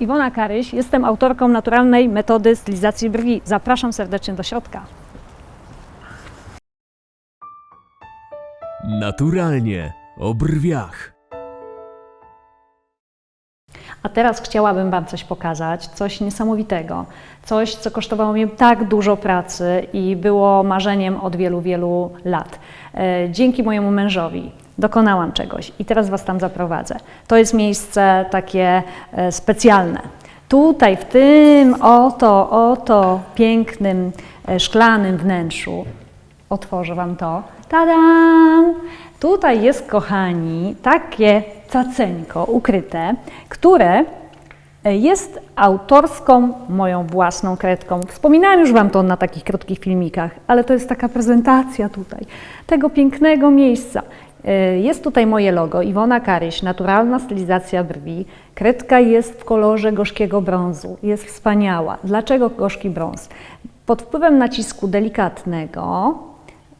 Iwona Karyś, jestem autorką naturalnej metody stylizacji brwi. Zapraszam serdecznie do środka. Naturalnie o brwiach. A teraz chciałabym Wam coś pokazać, coś niesamowitego, coś, co kosztowało mnie tak dużo pracy i było marzeniem od wielu, wielu lat. E, Dzięki mojemu mężowi dokonałam czegoś i teraz Was tam zaprowadzę. To jest miejsce takie e, specjalne. Tutaj, w tym oto, oto pięknym e, szklanym wnętrzu, otworzę Wam to. Tadam! Tutaj jest, kochani, takie caceńko ukryte, które jest autorską moją własną kredką. Wspominałam już Wam to na takich krótkich filmikach, ale to jest taka prezentacja tutaj tego pięknego miejsca. E, Jest tutaj moje logo, Iwona Karyś, naturalna stylizacja brwi. Kredka jest w kolorze gorzkiego brązu, jest wspaniała. Dlaczego gorzki brąz? Pod wpływem nacisku delikatnego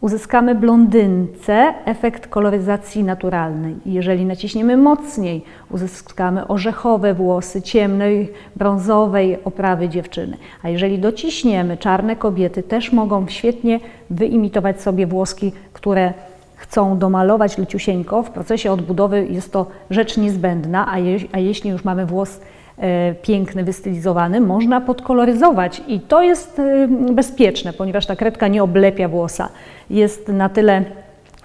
uzyskamy blondynce efekt koloryzacji naturalnej. Jeżeli naciśniemy mocniej, uzyskamy orzechowe włosy ciemnej, brązowej oprawy dziewczyny. A jeżeli dociśniemy, czarne kobiety też mogą świetnie wyimitować sobie włoski, które chcą domalować leciusieńko. W procesie odbudowy jest to rzecz niezbędna, a, je, a jeśli już mamy włos e, piękny, wystylizowany, można podkoloryzować i to jest e, bezpieczne, ponieważ ta kredka nie oblepia włosa. Jest na tyle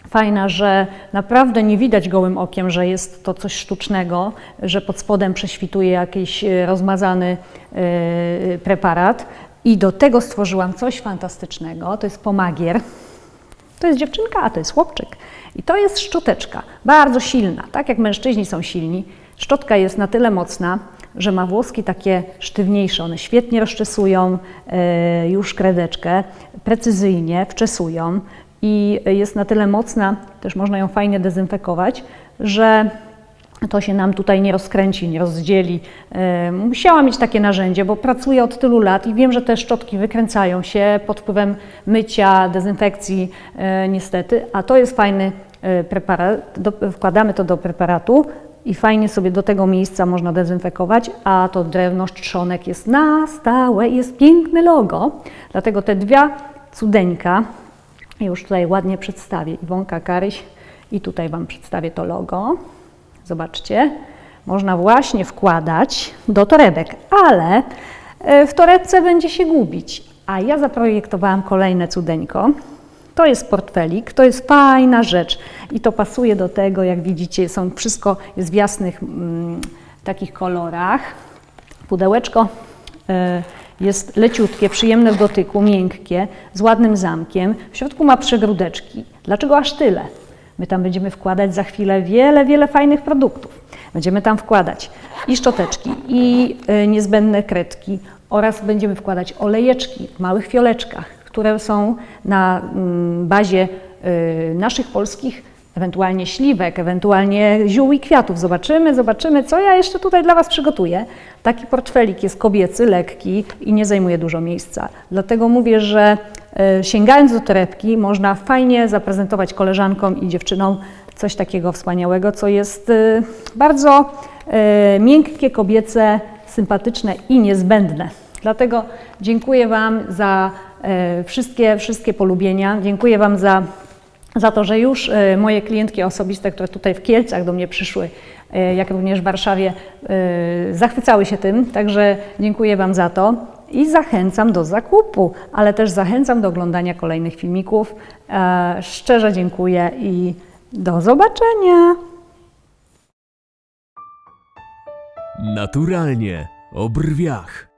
fajna, że naprawdę nie widać gołym okiem, że jest to coś sztucznego, że pod spodem prześwituje jakiś e, rozmazany preparat. I do tego stworzyłam coś fantastycznego, to jest pomagier. To jest dziewczynka, a to jest chłopczyk. I to jest szczoteczka, bardzo silna, tak jak mężczyźni są silni. Szczotka jest na tyle mocna, że ma włoski takie sztywniejsze. One świetnie rozczesują e, już kredeczkę, precyzyjnie wczesują i jest na tyle mocna, też można ją fajnie dezynfekować, że to się nam tutaj nie rozkręci, nie rozdzieli. Musiałam mieć takie narzędzie, bo pracuję od tylu lat i wiem, że te szczotki wykręcają się pod wpływem mycia, dezynfekcji e, niestety, a to jest fajny e, preparat. Wkładamy to do preparatu i fajnie sobie do tego miejsca można dezynfekować, a to drewno trzonek jest na stałe jest piękne logo. Dlatego te dwie cudeńka już tutaj ładnie przedstawię. Iwonka Karyś i tutaj Wam przedstawię to logo. Zobaczcie, można właśnie wkładać do torebek, ale e, w torebce będzie się gubić. A ja zaprojektowałam kolejne cudeńko. To jest portfelik, to jest fajna rzecz i to pasuje do tego, jak widzicie, są wszystko jest w jasnych mm, takich kolorach. Pudełeczko e, jest leciutkie, przyjemne w dotyku, miękkie, z ładnym zamkiem. W środku ma przegródeczki. Dlaczego aż tyle? My tam będziemy wkładać za chwilę wiele, wiele fajnych produktów. Będziemy tam wkładać i szczoteczki, i y, niezbędne kredki oraz będziemy wkładać olejeczki w małych fioleczkach, które są na mm, bazie y, naszych polskich, ewentualnie śliwek, ewentualnie ziół i kwiatów. Zobaczymy, zobaczymy, co ja jeszcze tutaj dla Was przygotuję. Taki portfelik jest kobiecy, lekki i nie zajmuje dużo miejsca. Dlatego mówię, że e, sięgając do torebki, można fajnie zaprezentować koleżankom i dziewczynom coś takiego wspaniałego, co jest e, bardzo e, miękkie, kobiece, sympatyczne i niezbędne. Dlatego dziękuję Wam za e, wszystkie, wszystkie polubienia. Dziękuję Wam za za to, że już e, moje klientki osobiste, które tutaj w Kielcach do mnie przyszły, e, jak również w Warszawie, e, zachwycały się tym. Także dziękuję Wam za to i zachęcam do zakupu, ale też zachęcam do oglądania kolejnych filmików. E, Szczerze dziękuję i do zobaczenia. Naturalnie o brwiach.